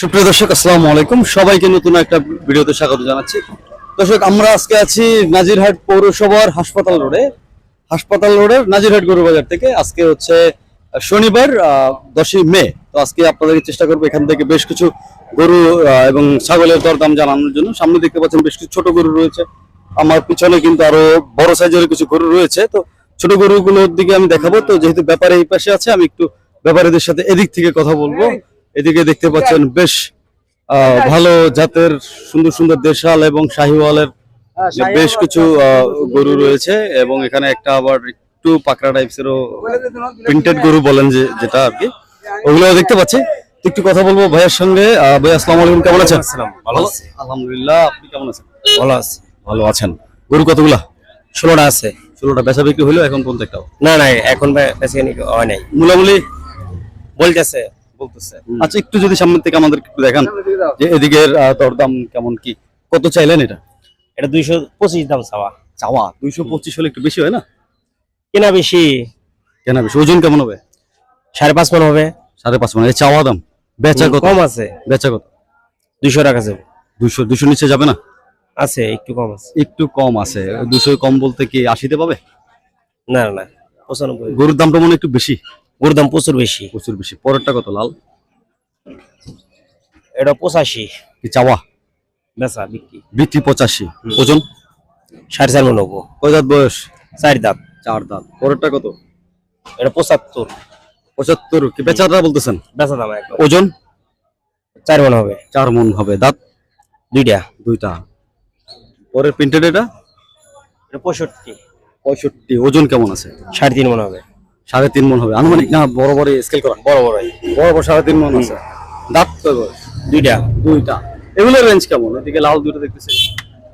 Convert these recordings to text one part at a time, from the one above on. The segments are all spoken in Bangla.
সুপ্রিয় দর্শক, আসসালামু আলাইকুম। সবাইকে নতুন একটা ভিডিওতে স্বাগত জানাচ্ছি। দর্শক, আমরা আজকে আছি নাজিরহাট পৌরসভার হাসপাতাল রোডে। হাসপাতাল রোডের নাজিরহাট গরু বাজার থেকে আজকে হচ্ছে শনিবার দশই মে। তো আজকে আপনাদেরকে চেষ্টা করব এখান থেকে বেশ কিছু গরু এবং ছাগলের দরদাম জানানোর জন্য। সামনে দেখতে পাচ্ছেন বেশ কিছু ছোট গরু রয়েছে। আমার পিছনে কিন্তু আরও বড় সাইজের কিছু গরু রয়েছে। তো ছোট গরুগুলোর দিকে আমি দেখাবো। তো যেহেতু ব্যাপারে এই পাশে আছে, আমি একটু ব্যাপারীদের সাথে এদিক থেকে কথা বলব। এদিকে দেখতে পাচ্ছেন বেশ আহ, ভালো জাতের সুন্দর সুন্দর দেশাল এবং শাহিওয়ালের যে বেশ কিছু আহ, গরু রয়েছে এবং এখানে একটা আবার একটু পাকড়া টাইপসেরও প্রিন্টেড গরু বলেন যে যেটা আর কি। ওগুলো দেখতে পাচ্ছি। একটু কথা বলব ভাইয়ের সঙ্গে। ভাই আসসালামু আলাইকুম কেমন আছেন? ভালো আছি। আলহামদুলিল্লাহ আপনি কেমন আছেন? ভালো আছি। ভালো আছেন। গরু কতগুলা? ষোলোটা আছে। ষোলোটা। বেচা বিক্রি হইল এখন পর্যন্ত একটাও? না না এখন বেসিক্যালি হয় নাই। মূলামূলি? বলতেছে বলতেছে। আচ্ছা একটু যদি সামনের থেকে আমাদের একটু দেখান যে এদিকের দরদাম কেমন কি? কত চাইলেন এটা? এটা দুইশো পঁচিশ দাম চাওয়া। চাওয়া? দুইশো পঁচিশ হলে একটু বেশি হয় না? কেনা বেশি। কেন বেশি। ওজন কেমন হবে? সাড়ে পাঁচ মন হবে। সাড়ে পাঁচ মানে। চাওয়া দাম? বেচা কত? কম আছে। বেচা কত? দুইশো টাকা যাবে। দুশো দুশো নিচে যাবে না? আছে একটু কম আছে। একটু কম আছে। দুশো কম বলতে কি আশিতে পাবে? না না, না। পঁচানব্বই। গরুর দামটা মনে একটু বেশি। ওর দাম প্রচুর বেশি। প্রচুর বেশি। পরেরটা কত লাল? এটা পঁচাশি। কি চাওয়া? বেচা বিক্রি। বিক্রি পঁচাশি। ওজন? সাড়ে চার মন হব। কয় দাঁত বয়স? চার দাঁত। চার দাঁত। পরেরটা কত? এটা পঁচাত্তর। পঁচাত্তর। কি বেচাটা বলতেছেন? বেচা দাম ওজন? চার মন হবে। চার মন হবে। দাঁত? দুইটা। দুইটা। পরের প্রিন্টেড এটা পঁয়ষট্টি। পঁয়ষট্টি। ওজন কেমন আছে? সাড়ে তিন মন হবে। সাড়ে তিন মন হবে। আনুমানিক না বড় বড় স্কেল করা। বড় বড় বড় বড় সাড়ে তিন মন আছে। দাঁত দুইটা। দুইটা। এগুলোর রেঞ্জ কেমন? এদিকে লাল দুটো দেখতেছি।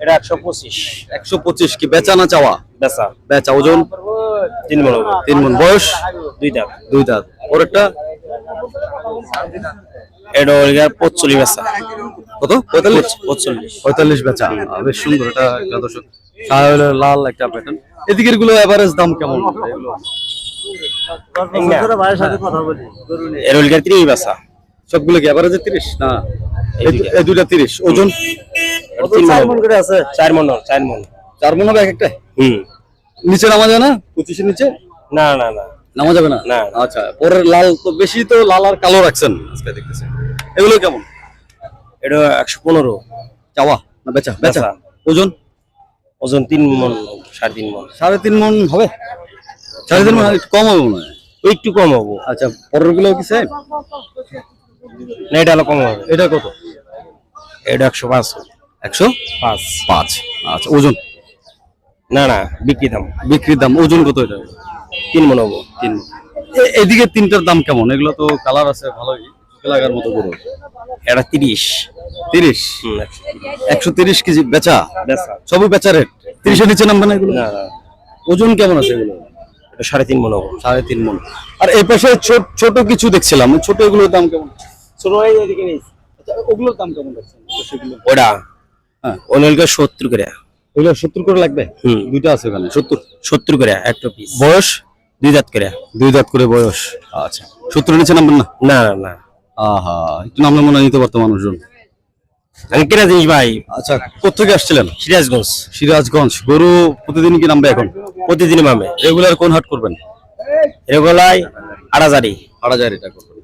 এটা একশো পঁচিশ। একশো পঁচিশ কি বেচা না চাওয়া? বেচা। বেচা ওজন? তিন মন তিন মন। বয়স? দুই দাম দুই দাঁত। পরেরটা এটা ওইগার পঁচল্লিশ বেচা। কত? পঁয়তাল্লিশ? পঁচল্লিশ। পঁয়তাল্লিশ বেচা। বেশ সুন্দর। এটা একটা দর্শক লাল একটা প্যাটার্ন এদিকেরগুলো এভারেজ দাম কেমন? এগুলো? এর ওইগার সবগুলো কি এভারেজে তিরিশ? না। এই এই দুইটা। তিরিশ। ওজন? তিন মন করে আছে। চার মন চার মন। চার মন হবে এক একটা হুম। নিচে নামা যায় না? পঁচিশের নিচে? না না না। নামা যাবে না না। আচ্ছা পরের লাল তো বেশি তো লাল আর কালো রাখছেন আজকে দেখতেছি। এগুলো কেমন? এটা একশো পনেরো। চাওয়া? না বেচা? বেচা? বেচা। ওজন? ওজন তিন মন সাড়ে তিন মন। সাড়ে তিন মন হবে? সাড়ে তিন মন একটু কম হবে মনে হয়? ওই একটু কম হব। আচ্ছা পরেরগুলো কি সেম না এটা হলো কম হবে। এটা কত? এটা একশো পাঁচ। একশো পাঁচ। পাঁচ। আচ্ছা ওজন? না না বিক্রি দাম। বিক্রির দাম ওজন কত এটা? তিন মন হব। তিন। এদিকে তিনটার দাম কেমন? এগুলো তো কালার আছে ভালোই। লাগার মতো গরু। এটা তিরিশ। তিরিশ? একশো তিরিশ। কেজি বেচা? বেচা। সবই বেচা রেট তিরিশের নিচে নামবে না এগুলো? না না। ওজন কেমন আছে এগুলো? এটা সাড়ে তিন মন হব। সাড়ে তিন মন। আর এই পাশে ছোট ছোট কিছু দেখছিলাম। ছোট এগুলোর দাম কেমন? ছোট এদিকে নেই। আচ্ছা ওগুলোর দাম কেমন দেখছেন সেগুলো ওটা? হ্যাঁ। সত্তর করে। সত্তর করে লাগবে? হুম। দুইটা আছে ওখানে সত্তর। সত্তর করে একটা পিস বয়স? দুই দাঁত করে। দুই দাঁত করে বয়স। আচ্ছা। সত্তরের নিচে নামবেন না? না না না। আহা একটু নামলে মনে হয় নিতে পারতো মানুষজন। আমি কেনা জিনিস ভাই। আচ্ছা কোথেকে আসছিলেন? সিরাজগঞ্জ। সিরাজগঞ্জ। গরু প্রতিদিন কি নামবে এখন? প্রতিদিন মামে রেগুলার কোন হাট করবেন? রেগুলাই আড়াজারি। এটা করবেন।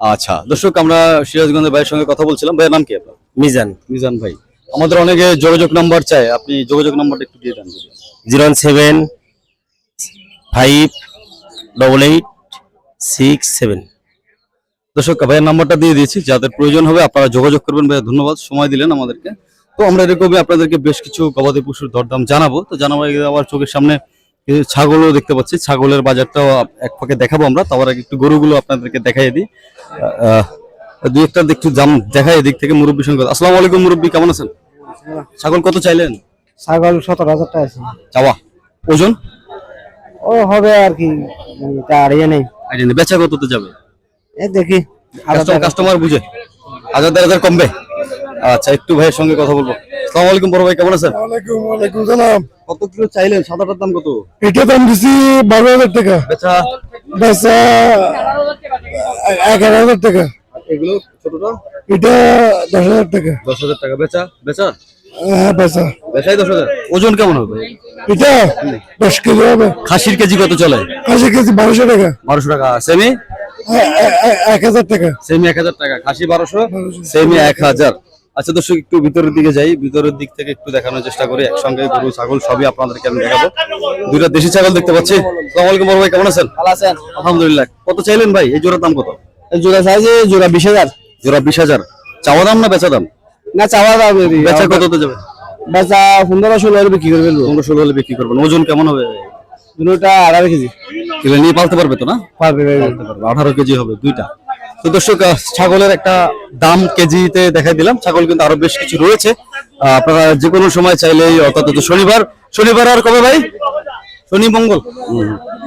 আচ্ছা দর্শক আমরা সিরাজগঞ্জের ভাইয়ের সঙ্গে কথা বলছিলাম। ভাইয়ের নাম কি আপনার? মিজান। মিজান ভাই। আমাদের অনেকে যোগাযোগ নাম্বার চায়। আপনি যোগাযোগ নাম্বারটা একটু দিয়ে দেন। Zero seven five double eight six seven. দর্শক ভাইয়ের নাম্বারটা দিয়ে দিয়েছি। যাদের প্রয়োজন হবে আপনারা যোগাযোগ করবেন। ভাইয়া ধন্যবাদ। সময় দিলেন আমাদেরকে। তো আমরা এরকমই আপনাদেরকে বেশ কিছু গবাদি পশুর দরদাম জানাব। তো জানাব আবার চোখের সামনে ছাগলও দেখতে পাচ্ছি। ছাগলের বাজারটাও এক ফাঁকে দেখাবো আমরা। তারপর আগে একটু গরুগুলো আপনাদেরকে দেখাই দিই। দুই একটা একটু জাম দেখাই এদিক থেকে মুরব্বী সঙ্গে। আসসালামু আলাইকুম মুরব্বী কেমন আছেন? ছাগল কত চাইলেন? ছাগল সতেরো হাজার টাকা আছে। চাওয়া। ওজন? ও হবে আর কি তার ইয়ে নেই। নেই। বেচা কততে যাবে? দেখি কাস্টমার বুঝে। হাজার দেড় হাজার কমবে। আচ্ছা একটু ভাইয়ের সঙ্গে কথা বলব। আসসালামু আলাইকুম বড় ভাই কেমন আছেন? ওয়ালাইকুম ওয়ালাইকুম সালাম। কত কিলো চাইলেন? সাদাটার দাম কত? এটা দাম দিছি বারো হাজার টাকা। বেচা? বেচা এগারো হাজার টাকা। এগুলো ছোটটা? এটা দশ হাজার টাকা। দশ হাজার টাকা। বেচা? বেচা? হ্যাঁ বেচাই দশ হাজার। ওজন কেমন হবে? এটা দশ কেজি হবে। খাসির কেজি কত চলে? খাসির কেজি বারোশো টাকা। বারোশো টাকা। সেমি? এক হাজার টাকা। সেমি এক হাজার টাকা খাসি বারোশো সেমি এক হাজার। আচ্ছা দর্শক একটু ভিতরের দিকে যাই। ভিতরের দিক থেকে একটু দেখানোর চেষ্টা করি। একসঙ্গে গরু ছাগল সবই আপনাদেরকে আমি দেখাবো। দুইটা দেশি ছাগল দেখতে পাচ্ছি। সালাম আলাইকুম বড় ভাই কেমন আছেন? আছেন। আলহামদুলিল্লাহ। কত চাইলেন ভাই? এই জোড়ার দাম কত? জোড়া সাইজে জোড়া বিশ হাজার। জোড়া বিশ হাজার। চাওয়া দাম না বেচা দাম? না চাওয়া দাম বেচা কততে যাবে? বেচা পনেরো ষোলো হাজার বিক্রি করে ফেলব। পনেরো ষোলো হলে বিক্রি করবেন। ওজন কেমন হবে? দুটা আড়াই কেজি। এগুলো নিয়ে পালতে পারবে তো না? পারবে পারবে। আঠারো কেজি হবে দুইটা। তো দর্শক ছাগলের একটা দাম কেজিতে দেখাই দিলাম। ছাগল কিন্তু আরও বেশ কিছু রয়েছে। আপনারা যে কোনো সময় চাইলেই অর্থাৎ শনিবার শনিবার আর কবে ভাই? শনি মঙ্গল?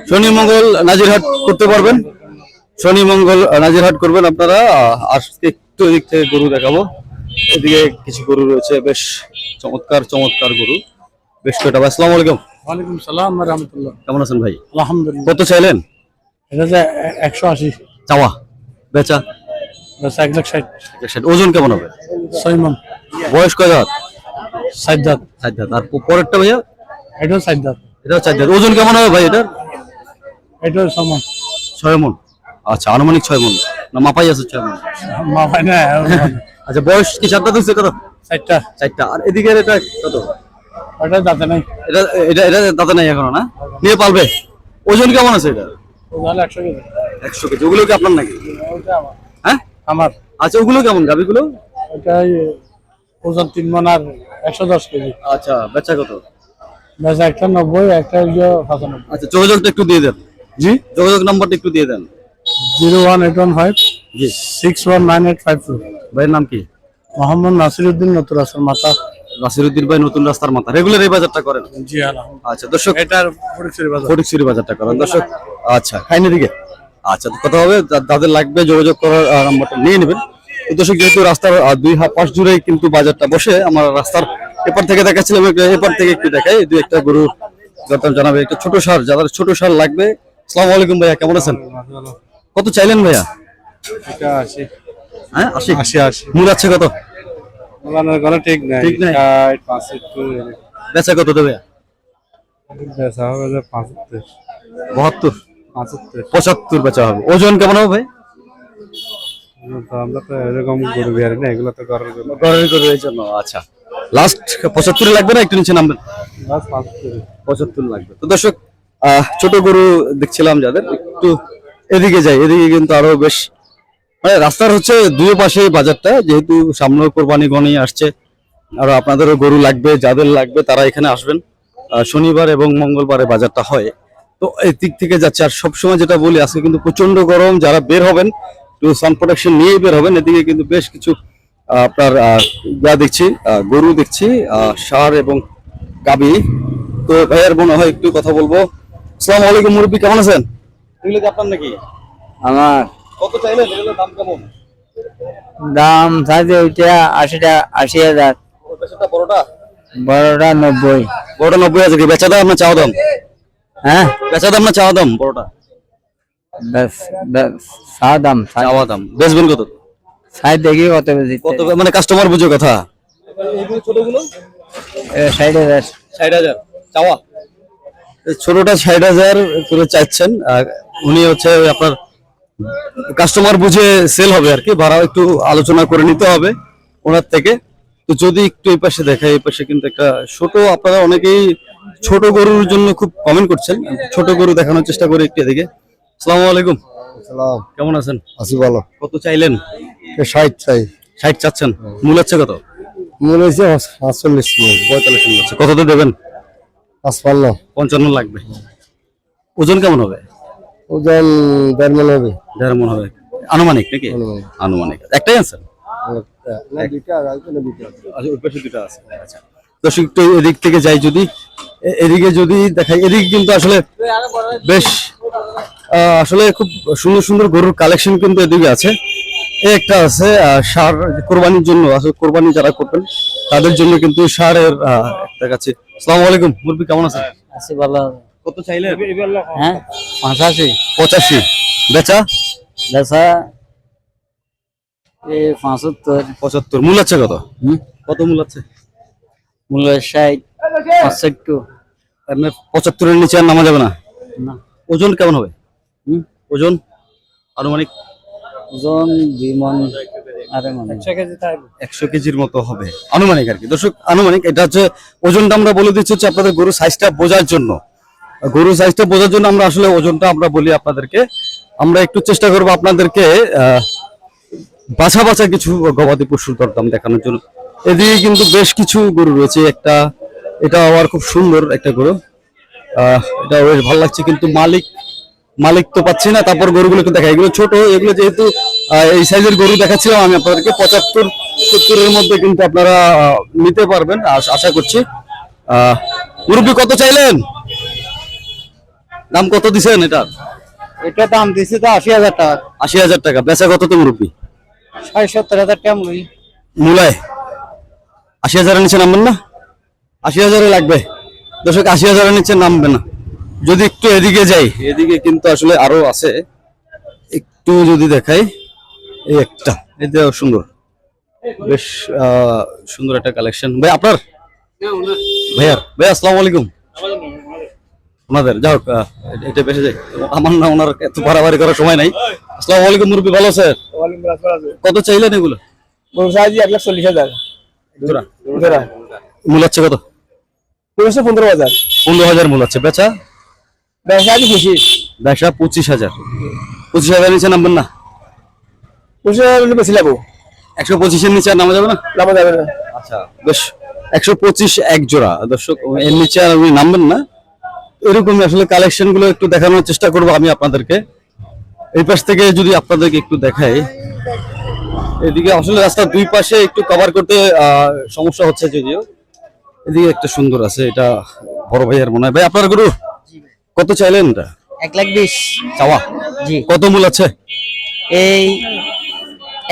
শনি মঙ্গল নাজিরহাট করতে পারবেন। শনি মঙ্গল নাজিরহাট করবেন আপনারা। আজকে একটু এদিক থেকে গরু দেখাবো। এদিকে কিছু গরু রয়েছে বেশ চমৎকার চমৎকার গরু। বেশ কয়টা আসসালামু আলাইকুম। ওয়ালাইকুম সালাম রহমতুল্লাহ। কেমন আছেন ভাই? আলহামদুলিল্লাহ। কত চাইলেন? এটা যে একশো আশি। চাওয়া। বেচা? বেচা এক লাখ ষাট। একশো ওজন কেমন হবে? ছয় মন বয়স কয় দাঁত? ষাট দাঁত। আর পরেরটা ভাইয়া? এটাও ষাট দাঁত। এটাও দাঁত। ওজন কেমন হবে ভাই এটার? এটাও সমান। ছয় মন। আচ্ছা আনুমানিক ছয় মন। না মাপাই আছে ছয় মন। মা ভাই না আচ্ছা বয়স কি চার দাঁত হচ্ছে কত? ষাটটা। চারটা আর এদিকে এটা কত? ওটা দাঁতে নাই। এটা এটা এটা দাঁতে নাই এখনও না? নিয়ে পালবে। ওজন কেমন আছে এটা? কেজি। একশো কেজি। ওগুলো কি আপনার নাকি? ওটা আমার। হ্যাঁ? আমার। আচ্ছা ওগুলো কেমন গাবিগুলো ওটাই ওজন তিন মন আর একশো দশ কেজি। আচ্ছা বেচা কত? বেচা একটা নব্বই একটা হইল পঁচানব্বই আচ্ছা যোগাযোগটা একটু দিয়ে দেন। জি? যোগাযোগ নাম্বারটা একটু দিয়ে দেন। Zero one eight one five জি। Six one nine eight five two ভাইয়ের নাম কি? মোহাম্মদ নাসিরুদ্দিন নতুন আসল মাতা। নাসিরুদ্দিন ভাই নতুন রাস্তার মাথা। রেগুলার এই বাজারটা করেন? জি আচ্ছা দর্শক এটার ফটিকছড়ি বাজার। ফটিকছড়ি বাজারটা করেন। দর্শক আচ্ছা খাইনি দিকে? আচ্ছা তো কথা হবে যাদের লাগবে যোগাযোগ করার নাম্বারটা নিয়ে নেবেন। দর্শক যেহেতু রাস্তার দুই হাত পাশ জুড়েই কিন্তু বাজারটা বসে আমার রাস্তার এপার থেকে দেখাচ্ছিলাম এপার থেকে একটু দেখাই। দুই একটা গরু দরদাম জানাবে একটা ছোট সার যাদের ছোট সার লাগবে। আসসালামু আলাইকুম ভাইয়া কেমন আছেন? কত চাইলেন ভাইয়া? হ্যাঁ আশি? আশি আশি। মূল আছে কত? ওলানোর কোনো ঠিক নাই। ঠিক নাই। ষাট পাঁচষট্টি বেচা কত দেবে? বেচা হবে যে পাঁচাত্তর। বাহাত্তর? পাঁচাত্তর। পঁচাত্তর বেচা হবে। ওজন কেমন হবে? ভাই আমরা তো এরকম গরু বিহারি না এগুলো তো করার জন্য ঘরের গরু এই জন্য আচ্ছা। লাস্ট পঁচাত্তরে লাগবে না? একটু নিচে নামবেন। বাস পাঁচাত্তর। পঁচাত্তর লাগবে। তো দর্শক ছোট গরু দেখছিলাম যাদের একটু এদিকে যাই এদিকে কিন্তু আরও বেশ মানে রাস্তার হচ্ছে দুই পাশে বাজারটা, যেহেতু সামনে কোরবানি গনি আসছে, আর আপনাদেরও গরু লাগবে, যাদের লাগবে তারা এখানে আসবেন। শনিবার এবং মঙ্গলবারে বাজারটা হয়। তো এই দিক থেকে যাচ্ছে, আর সবসময় যেটা বলি, আজকে কিন্তু প্রচণ্ড গরম, যারা বের হবেন, একটু সান প্রোটেকশন নিয়েই বের হবেন। এদিকে কিন্তু বেশ কিছু আপনার যা দেখছি গরু দেখছি সার এবং গাবি। তো ভাইয়ার মনে হয় একটু কথা বলব। আসসালামু আলাইকুম মুরব্বী, কেমন আছেন? আপনার নাকি? আমার কত চাইলেন এগুলোর দাম কেমন? দাম ওইটা আশিটা আশি হাজার বড়টা? বড়টা নব্বই বড়টা নব্বই হাজার কি? বেচা দাম না চাওয়া দাম? হ্যাঁ বেচা দাম না চাওয়া দাম বড়টা? বেশ বেশ দাম চাওয়া দাম। বেচবেন কত? সাইজ দেখি কত বেশি কত মানে কাস্টমার বুঝে কথা। ছোটগুলো? ষাট হাজার। ষাট হাজার। চাওয়া? ছোটটা ষাট হাজার করে চাইছেন আর উনি হচ্ছে ওই আপনার কাস্টমার বুঝে সেল হবে আর কি ভাড়া একটু আলোচনা করে নিতে হবে ওনার থেকে। তো যদি একটু এই পাশে দেখা এই পাশে কিন্তু একটা ছোট আপনারা অনেকেই ছোট গরুর জন্য খুব কমেন্ট করছেন ছোট গরু দেখানোর চেষ্টা করি একটু এদিকে। সালাম আলাইকুম। সালাম কেমন আছেন? আছি ভালো। কত চাইলেন? ষাট চাই। ষাট চাচ্ছেন। মূল হচ্ছে কত? মনে হয়েছে আটচল্লিশ পঁয়তাল্লিশ মূল হচ্ছে কততে দেবেন? পাঁচ পাল্ল পঞ্চান্ন লাগবে। ওজন কেমন হবে? ওজন দেড় মন হবে। দেড় মন হবে। আনুমানিক নাকি? আনুমানিক। আনুমানিক। একটাই আছে। আচ্ছা আচ্ছা। দর্শক একটু এদিক থেকে যাই যদি। এদিকে যদি দেখাই এদিকে কিন্তু আসলে বেশ আহ, আসলে খুব সুন্দর সুন্দর গরুর কালেকশন কিন্তু এদিকে আছে। এই একটা আছে সার কোরবানির জন্য। আসলে কোরবানি যারা করবেন তাদের জন্য কিন্তু সারের আহ, একটা কাছে আসসালামু আলাইকুম মুরবি কেমন আছেন? আছে ভালো। কত চাইলেন? হ্যাঁ পঁচাশি। পঁচাশি। বেচা? বেচা এ পঁচাত্তর। পঁচাত্তর। মূল আছে কত? কত মূল আছে? মূল্য ষাট পঁচাত্তর। এমনি পঁচাত্তরের নিচে আর নামা যাবে না? না। ওজন কেমন হবে? হুম? ওজন? আনুমানিক? ওজন দুই মন মানে। একশো কেজির মতো হবে। আনুমানিক আর কি। দর্শক আনুমানিক এটা হচ্ছে ওজনটা আমরা বলে দিচ্ছি হচ্ছে আপনাদের গরু সাইজটা বোঝার জন্য। গরু সাইজটা বোঝার জন্য আমরা আসলে ওজনটা আমরা বলি আপনাদেরকে। আমরা একটু চেষ্টা করব আপনাদেরকে বাছা বাছা কিছু গবাদি পশুর দরদাম দেখানোর জন্য। এদিকে কিন্তু বেশ কিছু গরু রয়েছে, একটা, এটা আমার খুব সুন্দর একটা গরু। এটা বেশ ভালো লাগছে, কিন্তু মালিক মালিক তো পাচ্ছি না, তারপর গরুগুলো গরুগুলোকে দেখা এগুলো ছোট, এগুলো যেহেতু এই সাইজের গরু দেখাচ্ছিলাম আমি আপনাদেরকে, পঁচাত্তর, সত্তরের মধ্যে কিন্তু আপনারা নিতে পারবেন, আশ- করছি। মুরব্বী কত চাইলেন? দাম কত দিছেন এটা এটা দাম দিছে তো আশি হাজার টাকা। আশি হাজার টাকা। বেচা কত তো মুরব্বী? ষাট সত্তর হাজার টাকা মূল্য মূলায়? আশি হাজারের নিচে নামবেন না? আশি হাজারে লাগবে। দর্শক আশি হাজারের নিচে নামবে না। যদি একটু এদিকে যাই এদিকে কিন্তু আসলে আরও আছে। একটু যদি দেখাই এই একটা। এটা সুন্দর। বেশ আহ, সুন্দর একটা কালেকশন ভাই আপনার? ভাইয়ার। ভাই আসসালামু আলাইকুম। ওনাদের যাও এটা বেশি যায় আমার না ওনার এত বাড়াবাড়ি করার সময় নাই। আসসালামু আলাইকুম মুরব্বী ভালো স্যার কত চাইলেন এগুলো? সাহায্য এক লাখ চল্লিশ হাজার মূল হচ্ছে কত? পনেরোশো পনেরো হাজার পনেরো হাজার মূল আছে। বেচা? ব্যবসা আছে খুশি ব্যবসা পঁচিশ হাজার। পঁচিশ হাজার নিচে নামবেন না? পঁচিশ হাজার বেশি লাগবো একশো পঁচিশের নিচে আর নামা যাবে না? নামা যাবে না। আচ্ছা বেশ। একশো পঁচিশ এক জোড়া। দর্শক এর নিচে আর আপনি নামবেন না। এরকমই আসলে কালেকশনগুলো একটু দেখানোর চেষ্টা করব আমি আপনাদেরকে। এই পাশ থেকে যদি আপনাদেরকে একটু দেখাই। এদিকে আসলে রাস্তার দুই পাশে একটু কভার করতে সমস্যা হচ্ছে যদিও। এদিকে একটা সুন্দর আছে এটা বড় ভাইয়ার মনে হয়। ভাই আপনার গুরু কত চাইলেন এটা? এক লাখ বিশ। চাওয়া? জি। কত মূল আছে? এই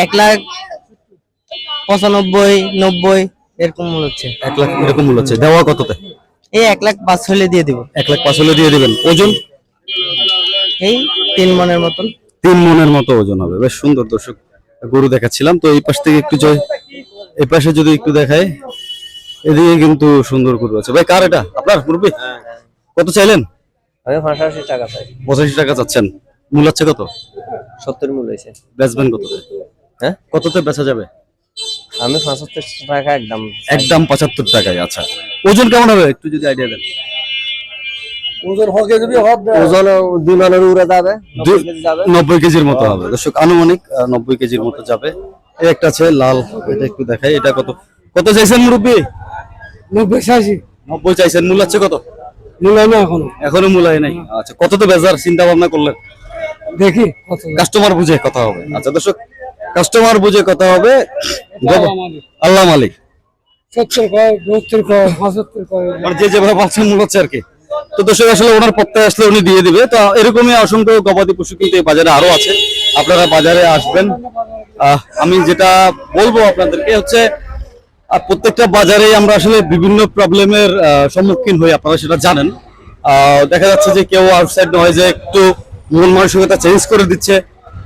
এক লাখ পঁচানব্বই নব্বই এরকম মূল হচ্ছে। এক লাখ এরকম মূল হচ্ছে। দেওয়া কততে? এই এক লাখ পাঁচ হলে দিয়ে দিব। এক লাখ পাঁচ হলে দিয়ে দিবেন। ওজন? এই তিন মনের মতন। তিন মনের মতো ওজন হবে। বেশ সুন্দর দর্শক গরু দেখাচ্ছিলাম। তো এই পাশ থেকে একটু যাই এই পাশে যদি একটু দেখায় এদিকে কিন্তু সুন্দর গরু আছে। ভাই কার এটা? আপনার মুরব্বী? কত চাইলেন? আমি পঁচাশি টাকা পাই পঁচাশি টাকা চাচ্ছেন। মূল আছে কত? সত্তর মূল্য হয়েছে। বেচবেন কততে? হ্যাঁ? কততে বেচা যাবে? আমি পঁচাত্তর টাকা একদম একদম পঁচাত্তর টাকায় আচ্ছা। ওজন কেমন হবে? একটু যদি আইডিয়া দেন। ওজন হকে যদি হবে ওজন দুই মানের উড়ে যাবে নব্বই কেজির মতো হবে। দর্শক আনুমানিক নব্বই কেজির মতো যাবে। এই একটা আছে লাল এটা একটু দেখাই এটা কত? কত চাইছেন মুরব্বী? নব্বই নব্বই চাইছেন। মূল আছে কত? মূল্য না এখন। এখনও মূলায় নাই। আচ্ছা কত তো বেজার চিন্তা ভাবনা করলেন? দেখি কাস্টমার বুঝে কথা হবে। আচ্ছা দর্শক কাস্টমার বুঝে কথা হবে। আল্লাহ মালিক। সত্তর কয় বহত্তর কয় পঁচাত্তর কয় মানে যে যেভাবে পাচ্ছেন মূল হচ্ছে আর কি। তো দর্শক আসলে ওনার প্রত্যয় আসলে উনি দিয়ে দিবে। তো এরকমই অসংখ্য গবাদি পশু কিন্তু এই বাজারে আরও আছে। আপনারা বাজারে আসবেন। আমি যেটা বলব আপনাদেরকে হচ্ছে প্রত্যেকটা বাজারে আমরা আসলে বিভিন্ন প্রবলেমের সম্মুখীন হই আপনারা সেটা জানেন। দেখা যাচ্ছে যে কেউ আউটসাইড হয় যে একটু মন মানসিকতা চেঞ্জ করে দিচ্ছে।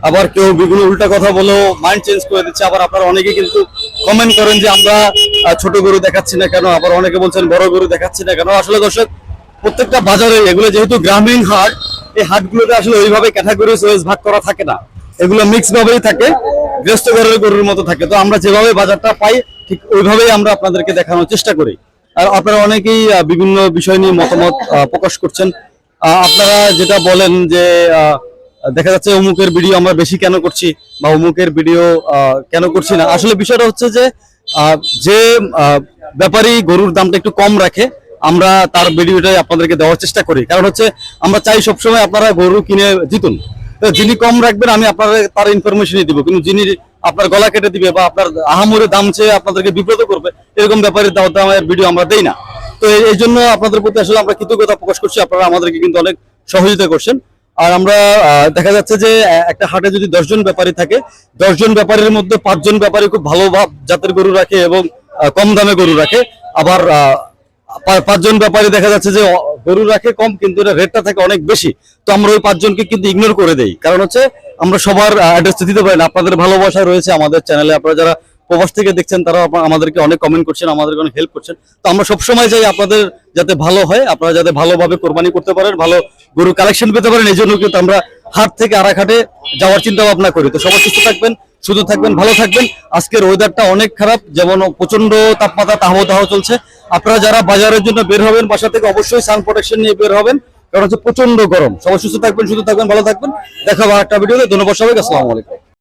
আবার কেউ বিভিন্ন উল্টা কথা বলেও মাইন্ড চেঞ্জ করে দিচ্ছে। আবার আপনারা অনেকে কিন্তু কমেন্ট করেন যে আমরা ছোট গরু দেখাচ্ছি না কেন? আবার অনেকে বলছেন বড় গরু দেখাচ্ছি না কেন? আসলে দর্শক, প্রত্যেকটা বাজারে এগুলো যেহেতু গ্রামীণ হাট, এই হাটগুলোতে আসলে ওইভাবে ক্যাটাগরি ওয়াইজ ভাগ করা থাকে না। এগুলো মিক্স ভাবেই থাকে গৃহস্থ ঘরের গরুর মতো থাকে। তো আমরা যেভাবে বাজারটা পাই, ঠিক ওইভাবেই আমরা আপনাদেরকে দেখানোর চেষ্টা করি। আর আপনারা অনেকেই বিভিন্ন বিষয় নিয়ে মতামত প্রকাশ করছেন। আপনারা যেটা বলেন যে দেখা যাচ্ছে অমুকের ভিডিও আমরা বেশি কেন করছি বা অমুকের ভিডিও কেন করছি না। আসলে বিষয়টা হচ্ছে যে যে ব্যাপারী গরুর দামটা একটু কম রাখে, আমরা তার ভিডিওটাই আপনাদেরকে দেওয়ার চেষ্টা করি। কারণ হচ্ছে, আমরা চাই সবসময় আপনারা গরু কিনে জিতুন। যিনি কম রাখবেন, আমি আপনাদের তার ইনফরমেশনই দিব। কিন্তু যিনি আপনার গলা কেটে দিবে বা আপনার আহামরে দাম চেয়ে আপনাদেরকে বিব্রত করবে, এরকম ব্যাপারে দামের ভিডিও আমরা দেই না। তো এই জন্য আপনাদের প্রতি আসলে আমরা কৃতজ্ঞতা প্রকাশ করছি। আপনারা আমাদেরকে কিন্তু অনেক সহযোগিতা করছেন। আর আমরা দেখা যাচ্ছে যে একটা হাটে যদি দশজন ব্যাপারী থাকে, দশজন ব্যাপারীর মধ্যে পাঁচজন ব্যাপারী খুব ভালো ভাব জাতের গরু রাখে এবং কম দামে গরু রাখে। আবার পাঁচজন ব্যাপারী দেখা যাচ্ছে যে গরু রাখে কম, কিন্তু এটা রেটটা থাকে অনেক বেশি। তো আমরা ওই পাঁচজনকে কিন্তু ইগনোর করে দেই। কারণ হচ্ছে, আমরা সবার অ্যাড্রেস দিতে পারি না। আপনাদের ভালোবাসা রয়েছে আমাদের চ্যানেলে আপনারা যারা প্রবাস থেকে দেখছেন, তারা আমাদেরকে অনেক কমেন্ট করছেন, আমাদেরকে অনেক হেল্প করছেন। তো আমরা সবসময় চাই আপনাদের যাতে ভালো হয়, আপনারা যাতে ভালোভাবে কোরবানি করতে পারেন, ভালো গরু কালেকশন পেতে পারেন, এই জন্য কিন্তু আমরা হাট থেকে আরাঘাটে যাওয়ার চিন্তা ভাবনা করি। তো সবাই সুস্থ থাকবেন শুধু থাকবেন, ভালো থাকবেন। আজকের ওয়েদারটা অনেক খারাপ, যেমন প্রচণ্ড তাপমাত্রা তাহতাহ চলছে। আপনারা যারা বাজারের জন্য বের হবেন, বাসা থেকে অবশ্যই সান প্রোটেকশন নিয়ে বের হবেন, কারণ হচ্ছে প্রচণ্ড গরম। সবাই সুস্থ থাকবেন শুধু থাকবেন, ভালো থাকবেন। দেখা হবে একটা ভিডিওতে ধন্যবাদ সবাইকে, আসসালামু আলাইকুম।